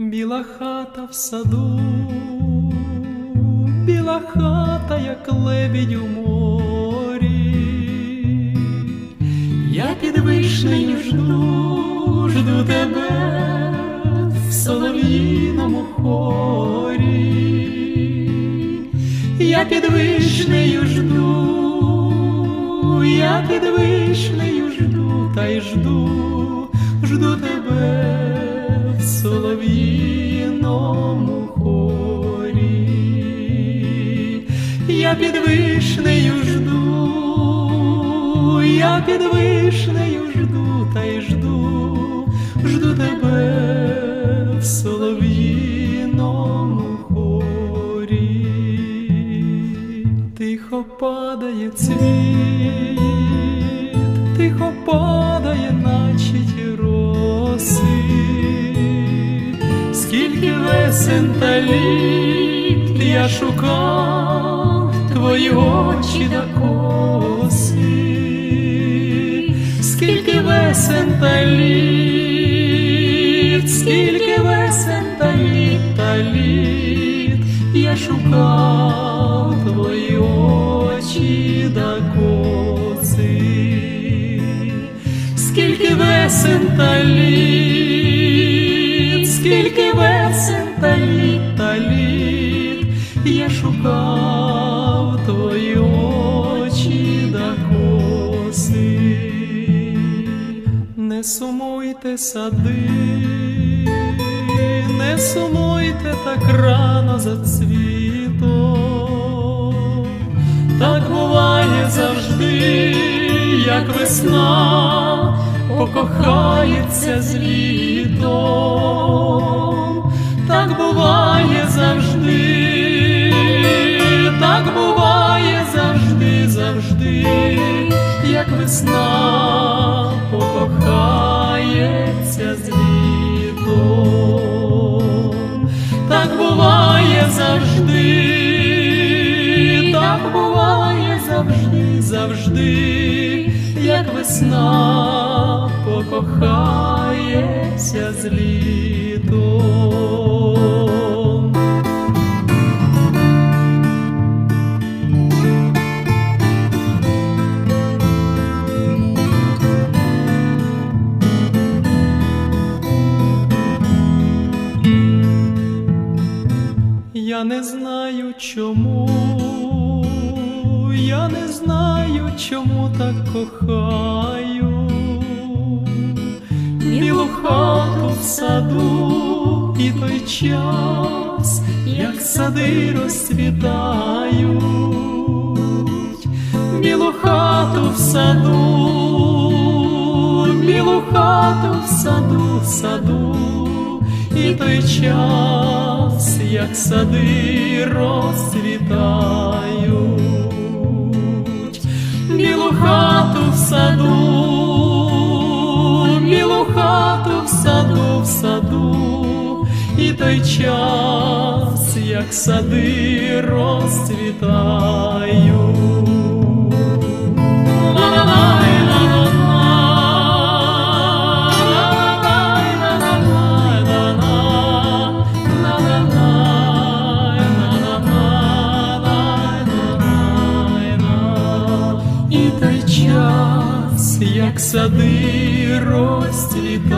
Біла хата в саду, біла хата, як лебідь у морі. Я під вишнею жду, жду тебе в солов'їному хорі. Я під вишнею жду, я під вишнею жду, та й жду, жду тебе солов'їному хорі. Я під вишнею жду, я під вишнею жду, та й жду, жду тебе в солов'їному хорі. Тихо падає цвіт, та літ я шукав твої очі та коси, скільки весен та літ, скільки весен та літ та літ я шукав твої очі да коси, скільки весен та літ, скільки весен та літ та літ я шукав твої очі да коси, не сумуйте сади, не сумуйте так рано за цвітом, так буває завжди, як весна покохається з літом, так буває завжди, так буває завжди, завжди, як весна покохається з літом, так буває завжди, так буває завжди, завжди, як весна покохається з літом. Я не знаю чому, я не знаю, чому так кохаю. Хату в саду і той час, як сади розцвітають. Білу хату в саду, білу хату в саду, в саду, і той час, як сади розцвітають. Білу хату в саду, той час, як сади розцвітають. Час, як сади розцвітають.